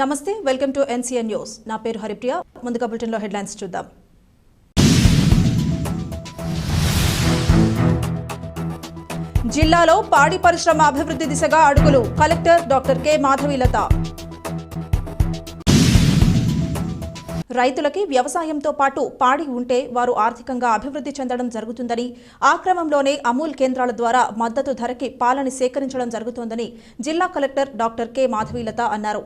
నమస్తే welcome to NCN news. నా పేరు హరిప్రియ. ముందుగా బులెటిన్లో హెడ్లైన్స్ చూద్దాం. జిల్లాలో పాడి పరిశ్రమ అభివృద్ధి దిశగా అడుగులు. Collector doctor K. మాధవీలత. రైతులకి వ్యవసాయంతో పాటు పాడి ఉంటే వారు ఆర్థికంగా అభివృద్ధి చెందడం జరుగుతుందని ఆ క్రమంలోనే అమూల్ కేంద్రాల ద్వారా మద్దతు ధరకి పాలని సేకరించడం జరుగుతోందని జిల్లా కలెక్టర్ డాక్టర్ కె. మాధవీలత అన్నారు.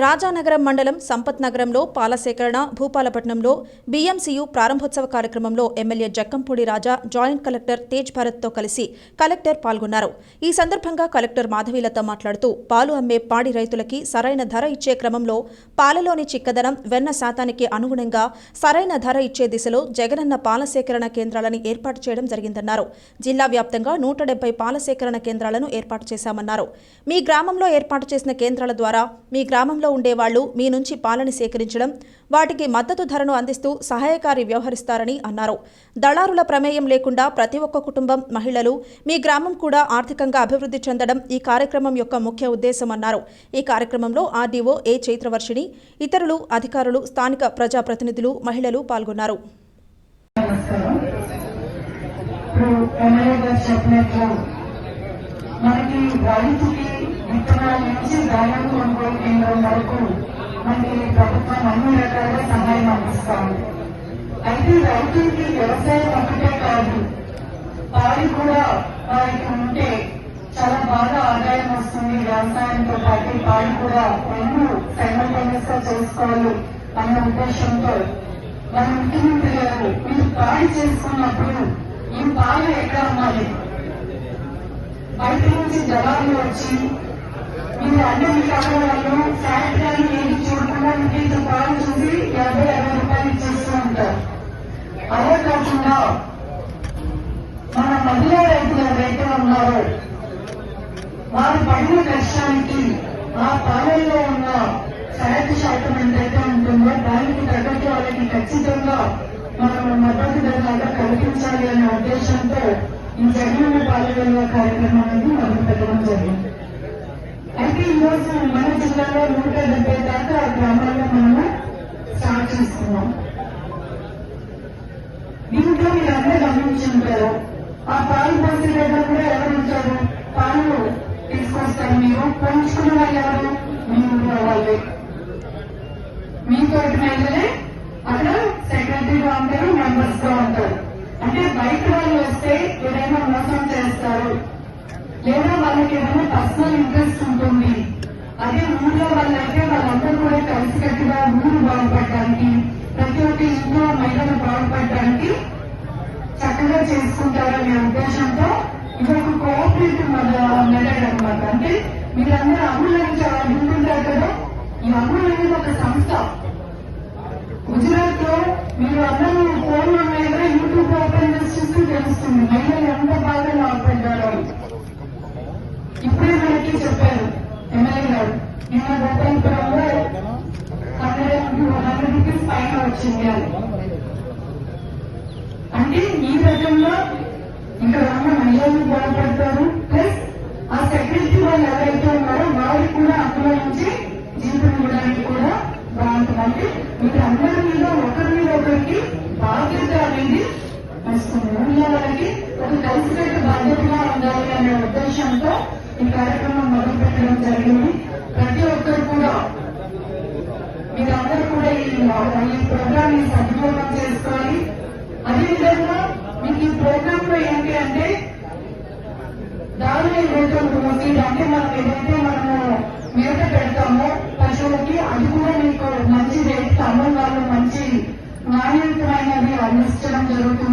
రాజానగరం మండలం సంపత్ నగరంలో పాల సేకరణ భూపాలపట్నంలో బీఎంసీయు ప్రారంభోత్సవ కార్యక్రమంలో MLA Jakkampudi Raja joint collector Tej భరత్తో కలిసి కలెక్టర్ పాల్గొన్నారు. ఈ సందర్భంగా కలెక్టర్ మాధవీలత మాట్లాడుతూ పాలు అమ్మే పాడి రైతులకి సరైన ధర ఇచ్చే క్రమంలో పాలలోని చిక్కదనం వెన్న శాతానికి అనుగుణంగా సరైన ధర ఇచ్చే దిశలో జగనన్న పాల సేకరణ ఏర్పాటు చేయడం జరిగిందన్నారు. జిల్లా వ్యాప్తంగా నూట డెబ్బై పాల సేకరణ కేంద్రాలను ఏర్పాటు చేశామన్నారు. మీ గ్రామంలో ఏర్పాటు చేసిన కేంద్రాల ద్వారా మీ గ్రామంలో ఉండేవాళ్ళు మీ నుంచి పాలని సేకరించడం వాటికి మద్దతు ధరను అందిస్తూ సహాయకారి వ్యవహరిస్తారని అన్నారు. దళారుల ప్రమేయం లేకుండా ప్రతి ఒక్క కుటుంబం మహిళలు మీ గ్రామం కూడా ఆర్థికంగా అభివృద్ధి చెందడం ఈ కార్యక్రమం యొక్క ముఖ్య ఉద్దేశం అన్నారు. ఈ కార్యక్రమంలో ఆర్డీఓ ఏ చైత్రవర్షిణి ఇతరులు అధికారులు స్థానిక ప్రజాప్రతినిధులు మహిళలు పాల్గొన్నారు. నమస్కారం ఇప్పుడు ఎమ్మెల్యే గారు చెప్పినట్లు మనకి రైతుకి విత్తనాల నుంచి ధాన్యం కొనుగోలు కేంద్రం వరకు మనకి ప్రభుత్వం అన్ని రకాలుగా సహాయం అందిస్తాము అయితే రైతులకి వ్యవసాయం ఒకటే కాదు పాలు కూడా వారికి ఉంటే చాలా బాగా ఆదాయం వస్తుంది. వ్యవసాయంతో పాటు పాలు కూడా రెండు సైమల్టేనియస్గా చేసుకోవాలి అన్న ఉద్దేశంతో మన ముఖ్యమంత్రి గారు మీరు పాడి చేసుకున్నప్పుడు ఈ పాలు ఎక్కడ అమ్మాలి? బయట నుంచి దళాలు వచ్చి మీరు అన్ని విధానాలను ఫ్యాక్టరీ ఏది చూడకుండా మీకు పాలు చూసి యాభై అరవై రూపాయలు ఇచ్చేస్తూ ఉంటారు. అదే కాకుండా మన మహిళా రైతులు ఎవరైతే ఉన్నారో. వారు పడిన కష్టానికి ఆ పాలనలో ఉన్న ఫ్యాట్ శాతం ఎంతైతే ఉంటుందో దానికి తగ్గట్టు వాళ్ళకి ఖచ్చితంగా మనం మద్దతు ధరలాగా కల్పించాలి అనే ఉద్దేశంతో జగన్ పాల్గొన్న కార్యక్రమం కార్యక్రమాన్ని మొదలు పెట్టడం జరిగింది. అయితే ఈ రోజు మన జిల్లాలో నూట డెబ్బై దాకా గ్రామాల్లో మనము స్టార్ట్ చేస్తున్నాం దీంట్లో మీరు అందరూ గమనించుంటారు. ఆ పాలు పోసే దగ్గర కూడా ఎవరు ఉంటారు? పాలు తీసుకొస్తారు మీరు. పంచుకున్న వాళ్ళు ఎవరు? మీ ఊళ్ళో వాళ్ళే. మీ తోటి మహిళలే అక్కడ సెక్రటరీగా ఉంటారు మెంబర్స్గా ఉంటారు. అంటే బయట వాళ్ళు వస్తే ఏదైనా మోసం చేస్తారు. లేదా వాళ్ళకి ఏదైనా పర్సనల్ ఇంట్రెస్ట్ ఉంటుంది. అదే ఊళ్ళో వాళ్ళైతే వాళ్ళందరూ కూడా కలిసికట్టుగా ఊరు బాగుపడడానికి ప్రతి ఒక్క ఇంట్లో మహిళలు బాగుపడడానికి చక్కగా చేసుకుంటారనే ఉద్దేశంతో ఇది ఒక కోఆపరేటివ్ మెథడ్ అనమాట అంటే మీరందరూ అమూల్ నుంచి వింటుంటారు కదా. ఈ అమూల్ అనేది ఒక సంస్థ గుజరాత్లో మీరు అందరూ ఫోన్ మీద యూట్యూబ్ ఓపెన్ చేసి చూస్తూ తెలుస్తుంది మహిళలు ఎంత బాగా లాభపడ్డారో అని. ఇప్పుడే మనకి చెప్పారు ఎమ్మెల్యే గారు నిన్న గోపాలపురంలో హండ్రెడ్ రూపీస్ పైన వచ్చింది అని అంటే ఈ రకంగా ఇంకా ఉన్న మహిళలు బాగుపడతారు ప్లస్ ఆ సెక్యూరిటీ వాళ్ళు ఎవరైతే ఉన్నారో వారికి కూడా అందులో నుంచి జీవితం ఇవ్వడానికి కూడా బాగుంటుంది అంటే మీరు అందరి మీద ఒకరు మీద ఒకరికి బాధ్యత అనేది వస్తుంది ఊళ్ళో వాళ్ళకి ఒక కలిసికట్టు బాధ్యతగా ఉండాలి అనే ఉద్దేశంతో ఈ కార్యక్రమం మొదలు పెట్టడం జరిగింది. ప్రతి ఒక్కరు కూడా మీరందరూ కూడా ఈ ప్రోగ్రామ్ని సద్వినియోగం చేసుకోవాలి. అదేవిధంగా మీకు ఈ ప్రోగ్రామ్లో ఏంటి అంటే దారుణ రోజులు ఫీడ్ అంటే మనం ఏదైతే మనము మేత పెడతామో పశువులకి అది కూడా మీకు మంచి రేట్ అమ్మ వాళ్ళు మంచి నాణ్యతమైనది అందించడం జరుగుతుంది.